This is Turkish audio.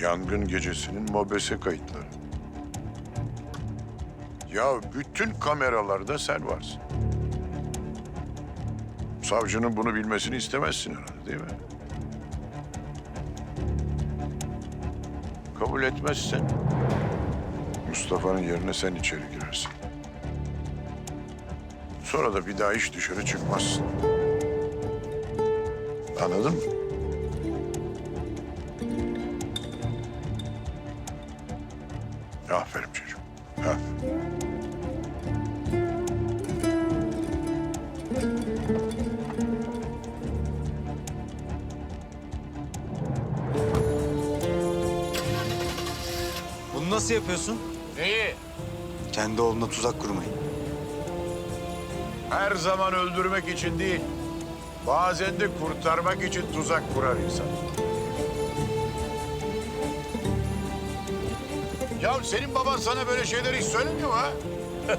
Yangın gecesinin mobese kayıtları. Ya bütün kameralarda sen varsın. Savcının bunu bilmesini istemezsin herhalde değil mi? Kabul etmezsen Mustafa'nın yerine sen içeri girersin. Sonra da bir daha hiç dışarı çıkmazsın. Anladın mı? Aferin çocuğum. Aferin. Bunu nasıl yapıyorsun? Neyi? Kendi oğluna tuzak kurmayı. Her zaman öldürmek için değil, bazen de kurtarmak için tuzak kurar insan. Ya senin baban sana böyle şeyler hiç söylemiyor mu ha?